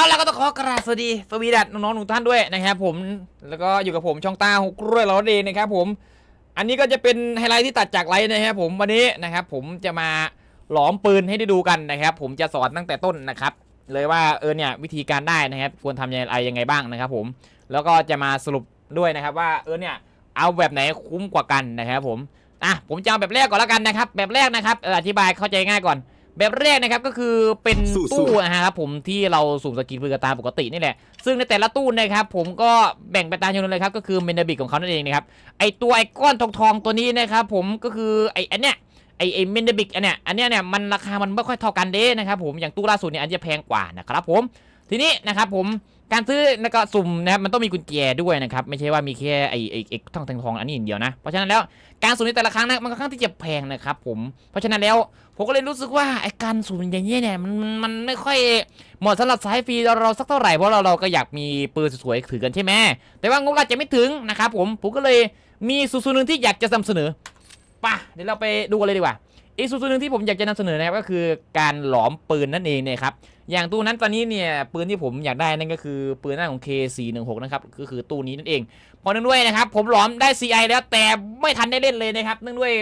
เอาแล้วก็ต้องขอกราบสวัสดีสวีดัตน้องๆทุกท่านด้วยนะครับผมแล้วก็อยู่กับผมช่องตาหกร้อยล้อเดนะครับผม อันนี้ก็จะเป็นไฮไลท์ที่ตัดจากไลฟ์นะครับผมวันนี้นะครับผมจะมาหลอมปืนให้ได้ดูกันนะครับ ผมจะสอนตั้งแต่ต้นนะครับ เลยว่าเออเนี่ยวิธีการได้นะครับควรทำยังไงยังไงบ้างนะครับ ผม แล้วก็จะมาสรุปด้วยนะครับว่าเออเนี่ยเอาแบบไหนคุ้มกว่ากันนะครับผมอะผมจะเอาแบบแรกก่อนแล้วกันนะครับ แบบแรกนะครับอธิบายเข้าใจง่ายก่อน แบบแรกนะครับก็คือเป็นสู้ๆตู้นะครับผมที่เราสุ่มสกินปืนกระตามปกตินี่แหละ ซึ่งในแต่ละตู้นะครับผมก็แบ่งไปตามจำนวนเลยครับก็คือเมนเบิกของเขานั่นเองนะครับไอตัวไอก้อนทองทองๆตัวนี้นะครับผมก็คือไออันเนี้ยไอไอเมนเบิกอันเนี้ยอันเนี้ยเนี่ยมันราคามันไม่ค่อยเท่ากันเด้นะครับผมอย่างตู้ล่าสุดเนี่ยอันจะแพงกว่านะครับผมทีนี้นะครับผมการซื้อแล้วก็สุ่มนะครับมันต้องมีกุญแจด้วยนะครับไม่ใช่ว่ามีแค่ไอไอไอทองทองๆอันนี้อย่างเดียวนะเพราะฉะนั้นแล้วการสุ่มในแต่ละครั้งนะมันค่อนข้างที่จะแพงนะครับผมเพราะฉะนั้นแล้ว ผมก็เลยรู้สึกว่าไอการสุ่มอย่างนี้ยเนี่ยมันมันไม่ค่อยเหมาะสำหรับสายฟรีเราสักเท่าไหร่เพราะเราเราก็อยากมีปืนสวยๆถือกันใช่ไหมแต่ว่างบเราจะไม่ถึงนะครับผมผมก็เลยมีสูตรหนึ่งที่อยากจะนำเสนอป่ะเดี๋ยวเราไปดูกันเลยดีกว่าอีกสูตรหนึ่งที่ผมอยากจะนำเสนอนะครับก็คือการหลอมปืนนั่นเองเนี่ยครับอย่างตู้นั้นตอนนี้เนี่ยปืนที่ผมอยากได้นั่นก็คือปืนหน้าของ K416 นะครับก็คือตู้นี้นั่นเองเพอเนื่องด้วยนะครับผมหลอมได้ CI แล้วแต่ไม่ทันได้เล่นเลยนะครับเนื่องด้วย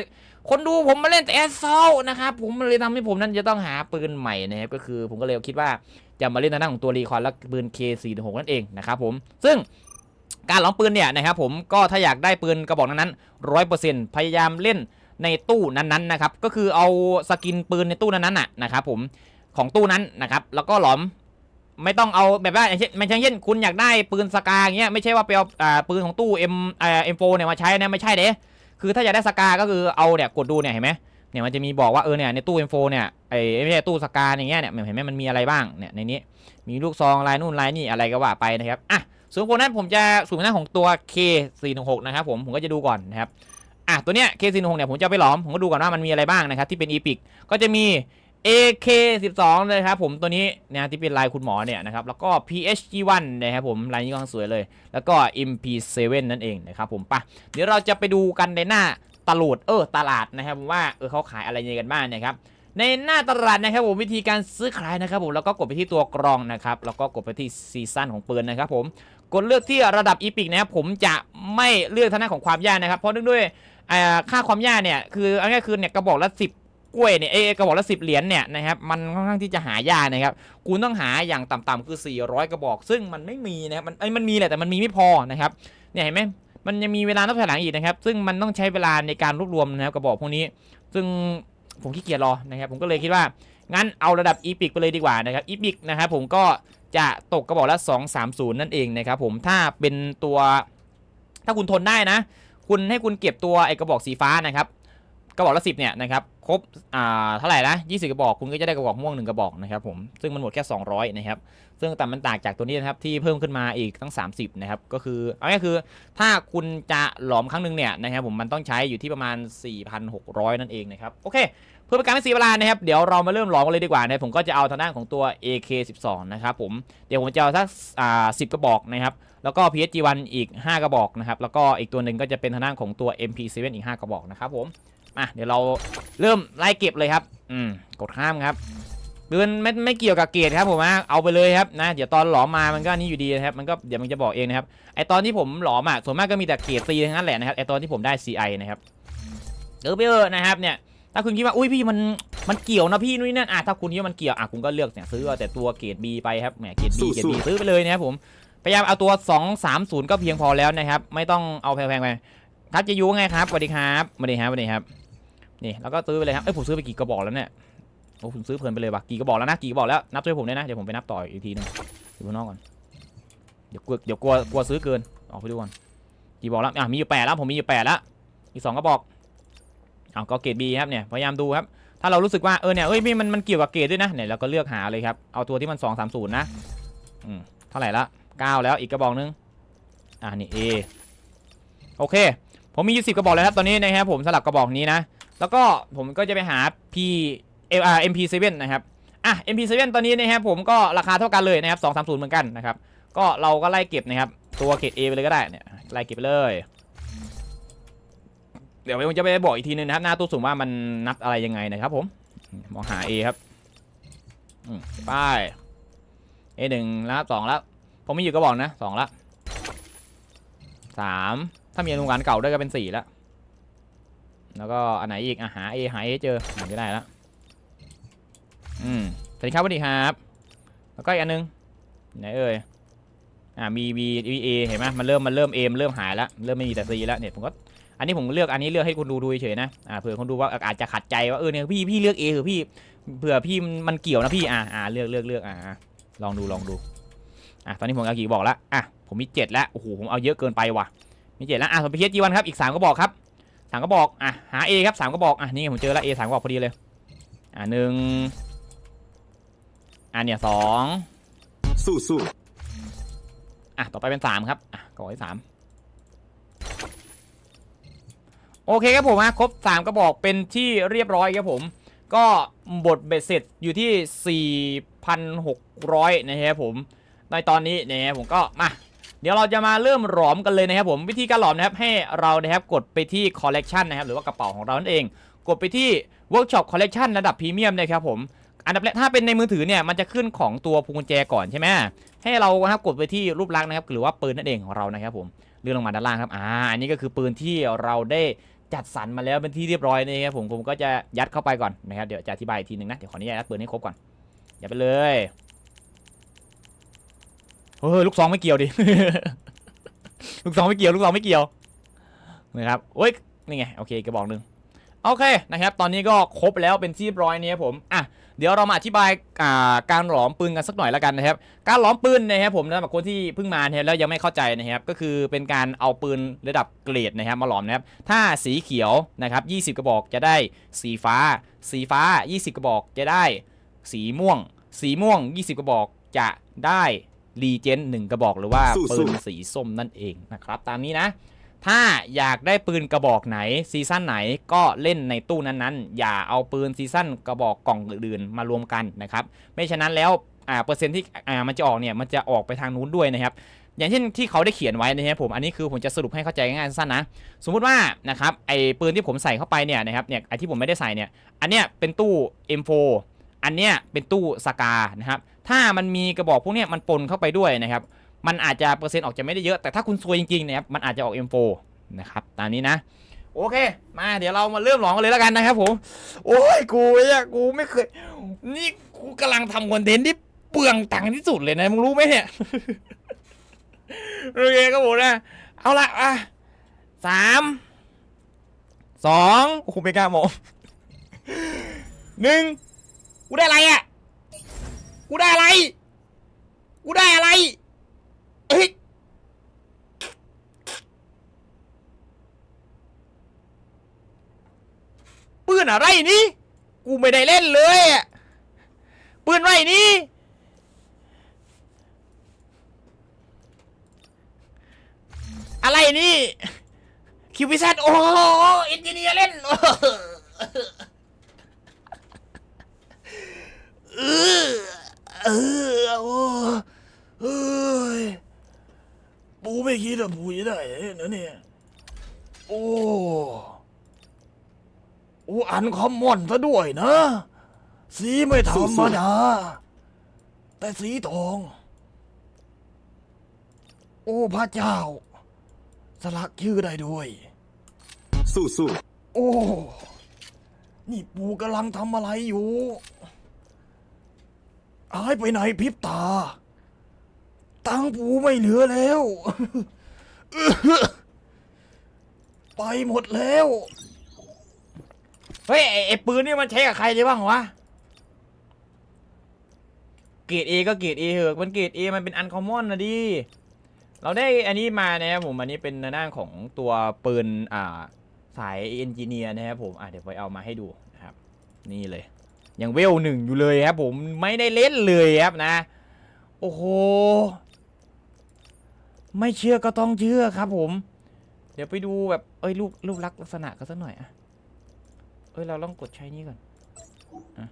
คนดูผมมาเล่นแต่แอสซลนะครับผมมันเลยทำให้ผมนั้นจะต้องหาปืนใหม่นะครับก็คือผมก็เลยคิดว่าจะมาเล่นทางด้านของตัวรีคอนและปืน K46 นั่นเองนะครับผมซึ่งการหลอมปืนเนี่ยนะครับผมก็ถ้าอยากได้ปืนกระบอกนั้นร้อยเปอร์เซ็นต์พยายามเล่นในตู้นั้นๆนะครับก็คือเอาสกินปืนในตู้นั้นๆน่ะนะครับผมของตู้นั้นนะครับแล้วก็หลอมไม่ต้องเอาแบบว่าอย่างเช่นไม่ใช่เช่นคุณอยากได้ปืนสกาอย่างเงี้ยไม่ใช่ว่าไปเอาปืนของตู้ M อ่า M4 เนี่ยมาใช้นะไม่ใช่เด้ คือถ้าอยากได้สกาก็คือเอาเนี่ยกดดูเนี่ยเห็นไหมเนี่ยมันจะมีบอกว่าเออเนี่ยในตู้เอมโฟเนี่ยไอ้ไม่ใช่ตู้สกาอย่างเงี้ยเนี่ยเห็นไหมมันมีอะไรบ้างเนี่ยในนี้มีลูกซองลายนู่นลายนี่อะไรก็ว่าไปนะครับอะส่วนคนนั้นผมจะสูงหน้าของตัว K416 นะครับผมผมก็จะดูก่อนนะครับอะตัวเนี้ย K416 เนี่ยผมจะไปหลอมผมก็ดูก่อนว่ามันมีอะไรบ้างนะครับที่เป็นอีพิกก็จะมี AK12 เลยครับผมตัวนี้นะที่เป็นลายคุณหมอเนี่ยนะครับแล้วก็ PHG1 นะครับผมลายนี้ก็สวยเลย แล้วก็ MP7 นั่นเองนะครับผมปะเดี๋ยวเราจะไปดูกันในหน้าตลาดเออตลาดนะครับผมว่าเออเขาขายอะไรยังไงกันบ้างนะครับในหน้าตลาดนะครับผมวิธีการซื้อขายนะครับผมแล้วก็กดไปที่ตัวกรองนะครับแล้วก็กดไปที่ซีซั่นของปืนนะครับผมกดเลือกที่ระดับอีพิกนะครับผมจะไม่เลือกทางด้านของความยากนะครับเพราะเนื่องด้วยค่าความยากเนี่ยคืออาง่ายๆคือเนี่ยกระบอกละ10 กล้วยเนี่ยเอกระบอกละสิบเหรียญเนี่ยนะครับมันค่อนข้างที่จะหายากนะครับคุณต้องหาอย่างต่ำๆคือ 400 กระบอก ซึ่งมันไม่มีนะครับมันไอ้มันมีแหละแต่มันมีไม่พอนะครับเนี่ยเห็นไหมมันยังมีเวลานับถอยหลังอีกนะครับ ซึ่งมันต้องใช้เวลาในการรวบรวมนะครับกระบอกพวกนี้ ซึ่งผมขี้เกียจรอนะครับผมก็เลยคิดว่างั้นเอาระดับอีพิกไปเลยดีกว่านะครับอีพิกนะครับผมก็จะตกกระบอกละ 230 นั่นเองนะครับผมถ้าเป็นตัว ถ้าคุณทนได้นะ คุณให้คุณเก็บตัวไอ้กระบอกสีฟ้านะครับกระบอกละสิบเนี่ยนะครับ ครบอ่าเท่าไหร่นะยี่สิบกระบอกคุณก็จะได้กระบอกม่วงหนึ่งกระบอกนะครับผมซึ่งมันหมดแค่ 200นะครับซึ่งแต่มันต่างจากตัวนี้นะครับที่เพิ่มขึ้นมาอีกตั้ง 30นะครับก็คือเอาง่ายคือถ้าคุณจะหลอมครั้งหนึ่งเนี่ยนะครับผมมันต้องใช้อยู่ที่ประมาณ 4,600 นั่นเองนะครับโอเค เพื่อเป็นการไม่เสียเวลานะครับเดี๋ยวเรามาเริ่มหลอมกันเลยดีกว่านะครับผมก็จะเอาทางด้านของตัว AK12 นะครับผมเดี๋ยวผมจะเอาสักอ่า10กระบอกนะครับแล้วก็ PSG1 อีก 5 กระบอกนะครับแล้วก็อีกตัวหนึ่งก็จะเป็นทางด้านของตัว MP7 อีก 5 กระบอกนะครับผม อะเดี๋ยวเราเริ่มไล่เก็บเลยครับ อืมกดข้ามครับเดือนไม่ไม่เกี่ยวกับเกรดครับผมนะเอาไปเลยครับนะเดี๋ยวตอนหลอมมามันก็อันนี้อยู่ดีนะครับมันก็เดี๋ยวมันจะบอกเองนะครับไอตอนที่ผมหลอมอะส่วนมากก็มีแต่เกรดซีทั้งนั้นแหละนะครับไอตอนที่ผมได้ CI นะครับเออไปเออนะครับเนี่ยถ้าคุณคิดว่าอุ้ยพี่มันมันเกี่ยวนะพี่นู่นนนั่นอะถ้าคุณคิดว่ามันเกี่ยวอะคุณก็เลือกเนี่ยซื้อเอาแต่ตัวเกรด B ไปครับแหมเกรด B เกรด B ซื้อไปเลยนะครับผมพยายามเอาตัว 230 ก็เพียงพอแล้วนะครับไม่ต้องเอาแพงๆไปครับจะยูว่าไงครับสวัสดีครับสวัสดีครับสวัสดีครับ นี่แล้วก็ซื้อไปเลยครับเอ้ยผมซื้อไปกี่กระบอกแล้วเนี่ยโอ้ผมซื้อเพลินไปเลยว่ะกี่กระบอกแล้วนะกี่กระบอกแล้วนับช่วยผมด้วยนะเดี๋ยวผมไปนับต่ออีกทีหนึงอยู่ข้างนอกก่อนเดี๋ยวกลัวเดี๋ยวกลัวกลัวซื้อเกินออกไปดูก่อนกี่บอกแล้วอะมีอยู่แปดแล้วผมมีอยู่แปดแล้วอีกสองกระบอกเอาก็เกรดบีครับเนี่ยพยายามดูครับถ้าเรารู้สึกว่าเออเนี่ยเอ้ยมันมันเกี่ยวกับเกรดด้วยนะเนี่ยเราก็เลือกหาเลยครับเอาตัวที่มันสองสามศูนย์นะอืมเท่าไหร่ละเก้าแล้วอีกกระบอกนึงอ่านี่ A โอเค ผมมีอยู่สิบกระบอกแล้วครับตอนนี้นะครับผมสลับกระบอกนี้นะ แล้วก็ผมก็จะไปหา P เอ่อ MP7 นะครับอะ MP7 ตอนนี้นะครับผมก็ราคาเท่ากันเลยนะครับ230 เหมือนกันนะครับ ก็เราก็ไล่เก็บนะครับ ตัวเกรด A ไปเลยก็ได้เนี่ยไล่เก็บไปเลย เดี๋ยวผมจะไปบอกอีกทีนึงนะครับ หน้าตู้สุ่มว่ามันนับอะไรยังไงนะครับผม มองหา A ครับอืมไป A หนึ่งแล้วสองแล้ว ผมมีอยู่กระบอกนะสองและสามถ้ามีอนุการเก่าด้วยก็เป็นสี่แล้ว แล้วก็อันไหนอีกอะหา A หา A เจอหาไม่ได้แล้วอืมสวัสดีครับสวัสดีครับ แล้วก็อีกอันนึงไหนเอ่ยอ่ามี B มี A เห็นไหมมันเริ่มมันเริ่ม A มันเริ่มหายแล้วเริ่มไม่มีแต่ C แล้วเนี่ยผมก็อันนี้ผมเลือกอันนี้เลือกให้คุณดูดูเฉยนะอ่าเผื่อคนดูว่าอาจจะขัดใจว่าเออเนี่ยพี่พี่เลือก A เหรือพี่เผื่อพี่มันเกี่ยวนะพี่อ่าอ่าเลือกเลือกเลือกอ่าลองดูลองดูอะตอนนี้ผมเอากี่บอกแล้วอะผมมีเจ็ดแล้วโอ้โหผมเอาเยอะเกินไปว่ะมีเจ็ดแล้วอะผมไปเทียจีวันครับอีกสามก็บอกครับ สามก็บอกอะหา A ครับสามก็บอกอะนี่ผมเจอแล้ว A สามก็บอกพอดีเลยอะหนึ่งอะเนี่ยสองสู้สู้อะต่อไปเป็นสามครับอะกระบอกที่สามโอเคครับผมฮะครบสามกระบอกเป็นที่เรียบร้อยครับผมก็บทเบ็ดเสร็จอยู่ที่ 4,600 นะครับผม ในตอนนี้นะครับผมก็มา เดี๋ยวเราจะมาเริ่มหลอมกันเลยนะครับผมวิธีการหลอมนะครับให้เรานะครับกดไปที่ collection นะครับหรือว่ากระเป๋าของเรานั่นเอง กดไปที่ workshop collection ระดับพรีเมียมนะครับผมอันดับแรกถ้าเป็นในมือถือเนี่ยมันจะขึ้นของตัวพวงกุญแจก่อนใช่ไหมให้เรานะครับกดไปที่รูปลักษณ์นะครับหรือว่าปืนนั่นเองของเรานะครับผมเลื่อนลงมาด้านล่างครับอ่าอันนี้ก็คือปืนที่เราได้จัดสรรมาแล้วเป็นที่เรียบร้อยนะครับผมผมก็จะยัดเข้าไปก่อนนะครับเดี๋ยวจะอธิบายอีกทีหนึ่งนะเดี๋ยวขออนุญาตยัดปืนให้ครบก่อนอย่าไปเลย เฮ้ยลูกซองไม่เกี่ยวดิ ลูกซองไม่เกี่ยว ลูกซองไม่เกี่ยวนะครับโอ้ยนี่ไงโอเคกระบอกหนึ่งโอเคนะครับ ตอนนี้ก็ครบแล้วเป็นที่เรียบร้อยนี่ครับผมอะเดี๋ยวเรามาอธิบายอ่าการหลอมปืนกันสักหน่อยแล้วกันนะครับ การหลอมปืนนะครับผมสำหรับคนที่เพิ่งมานะครับแล้วยังไม่เข้าใจนะครับ ก็คือเป็นการเอาปืนระดับเกรดนะครับ มาหลอมนะครับ ถ้าสีเขียวนะครับ 20 กระบอกจะได้สีฟ้า สีฟ้า 20 กระบอกจะได้ สีม่วง สีม่วง 20 กระบอกจะได้ รีเจน1กระบอกหรือว่าปืนสีส้มนั่นเองนะครับตามนี้นะ ถ้าอยากได้ปืนกระบอกไหนซีซั่นไหนก็เล่นในตู้นั้นๆ อย่าเอาปืนซีซั่นกระบอกกล่องอื่นๆมารวมกันนะครับไม่ฉะนั้นแล้วอ่าเปอร์เซ็นต์ที่อ่ามันจะออกเนี่ยมันจะออกไปทางนู้นด้วยนะครับอย่างเช่นที่เขาได้เขียนไว้นะครับผมอันนี้คือผมจะสรุปให้เข้าใจง่ายๆสั้นๆนะ สมมุติว่านะครับไอปืนที่ผมใส่เข้าไปเนี่ยนะครับเนี่ยไอที่ผมไม่ได้ใส่เนี่ยอันเนี้ยเป็นตู้ M4 อันเนี้ยเป็นตู้สกานะครับ ถ้ามันมีกระบอกพวกนี้มันปนเข้าไปด้วยนะครับ มันอาจจะเปอร์เซ็นต์ออกจะไม่ได้เยอะ แต่ถ้าคุณซวยจริงๆนี่ยครับ มันอาจจะออก M4 นะครับ ตามนี้นะ โอเค มาเดี๋ยวเรามาเริ่มหลองกันเลยแล้วกันนะครับผม โอ้ย กูเนี่ยกูไม่เคย นี่กูกำลังทำคอนเทนต์ที่เปลืองตังค์ที่สุดเลยนะ มึงรู้ไหมเนี่ย โอเคครับผมนะ เอาละอะสาม สองโอ้โหไม่กล้ามองหนึ่งกูได้อะไรอะ กูได้อะไร กูได้อะไรเฮ้ยปืนอะไรนี่ กูไม่ได้เล่นเลยอะปืนไรนี่อะไรนี่คิวพิซัโอ้โหอินจิเนียร์เล่นโอ้โหเออ เออโอ้เฮ้ยปูไม่คิดว่าปูจะได้นะเนี่ย โอ้โอ้อันคอมมอนซะด้วยนะ สีไม่ธรรมดา แต่สีทอง โอ้พระเจ้า สลักชื่อได้ด้วย สู้สู้โอ้ นี่ปูกำลังทำอะไรอยู่ หายไปไหนพริบตา ตังปูไม่เหลือแล้ว ไปหมดแล้ว เฮ้ยไอ้ไอ้ปืนนี่มันใช้กับใครได้บ้างวะ เกรดเอก็เกรดเอเหอะมันเกรดเอมันเป็นอันคอมมอนนะดิ เราได้อันนี้มานะครับผม อันนี้เป็นในด้าของตัวปืนอ่าสายเอนจิเนียร์นะครับผม อะเดี๋ยวไปเอามาให้ดูนะครับ นี่เลย ยังเวลหนึ่งอยู่เลยครับผมไม่ได้เล่นเลยครับนะ โอ้โห ไม่เชื่อก็ต้องเชื่อครับผม เดี๋ยวไปดูแบบเอ้ยรูปรูปลักษณ์ลักษณะกันสักหน่อยอะเอ้ยเราต้องกดใช้นี่ก่อนอะ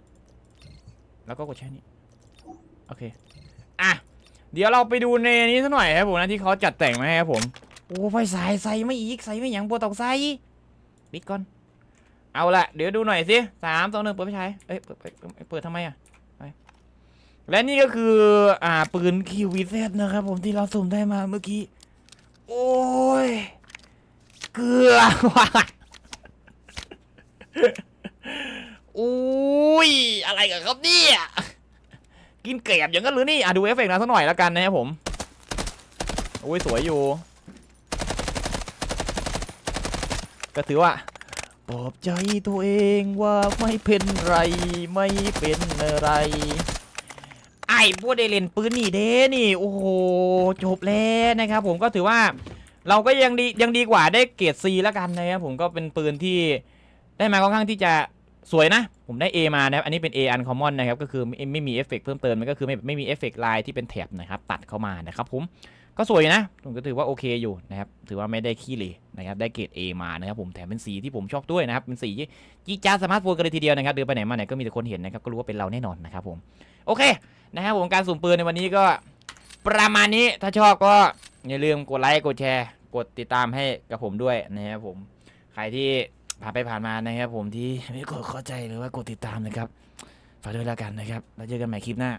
แล้วก็กดใช้นี่โอเคอะเดี๋ยวเราไปดูในนี้สักหน่อยครับผมนะที่เขาจัดแต่งมาให้ครับผมโอ้ไฟสายใส่ไม่อีกใส่ไม่หยังโปรตองใส่ปิดก่อน เอาละเดี๋ยวดูหน่อยสิสามสองหนึ่งเปิดไฟฉายเอ้ยเปิดเปิดเปิดทำไมอะและนี่ก็คืออ่าปืนคิววีเซนะครับผมที่เราสุ่มได้มาเมื่อกี้ โอ้ย เกลือว่ะอุ้ย อะไรกันครับเนี่ย กินเกลียบอย่างนั้นหรือนี่ อะดูเอฟเฟกต์นะสักหน่อยแล้วกันนะครับผมโอ้ย สวยอยู่ ก็ถือว่า ปลอบใจตัวเองว่าไม่เป็นไรไม่เป็นอะไร ไอ้พวกเดเล่นปืนนี่เด้นี่โอ้โหจบแล้วนะครับ ผมก็ถือว่าเราก็ยังดียังดีกว่าได้เกรด C แล้วกันนะครับผมก็เป็นปืนที่ได้มาค่อนข้างที่จะสวยนะ ผมได้ A มานะครับ อันนี้เป็น A uncommon นนะครับ ก็คือไม่ไม่มีเอฟเฟกต์เพิ่มเติม มันก็คือไม่ไม่มีเอฟเฟกต์ลายที่เป็นแถบนะครับ ตัดเข้ามานะครับผม ก็สวยนะ ผมก็ถือว่าโอเคอยู่นะครับ ถือว่าไม่ได้ขี้เหร่นะครับ ได้เกรด A มานะครับผมแถมเป็นสีที่ผมชอบด้วยนะครับ เป็นสีที่จี๊ดจ้าสมาร์ทโฟนกันเลยทีเดียวนะครับ เดินไปไหนมาไหนก็มีแต่คนเห็นนะครับ ก็รู้ว่าเป็นเราแน่นอนนะครับผม โอเคนะครับผมการสุ่มปืนในวันนี้ก็ประมาณนี้ ถ้าชอบก็อย่าลืมกดไลค์ กดแชร์ กดติดตามให้กับผมด้วยนะครับผม ใครที่ผ่านไปผ่านมานะครับผมที่ไม่กดเข้าใจหรือว่ากดติดตามนะครับ ฝากด้วยแล้วกันนะครับ แล้วเจอกันใหม่คลิปหน้า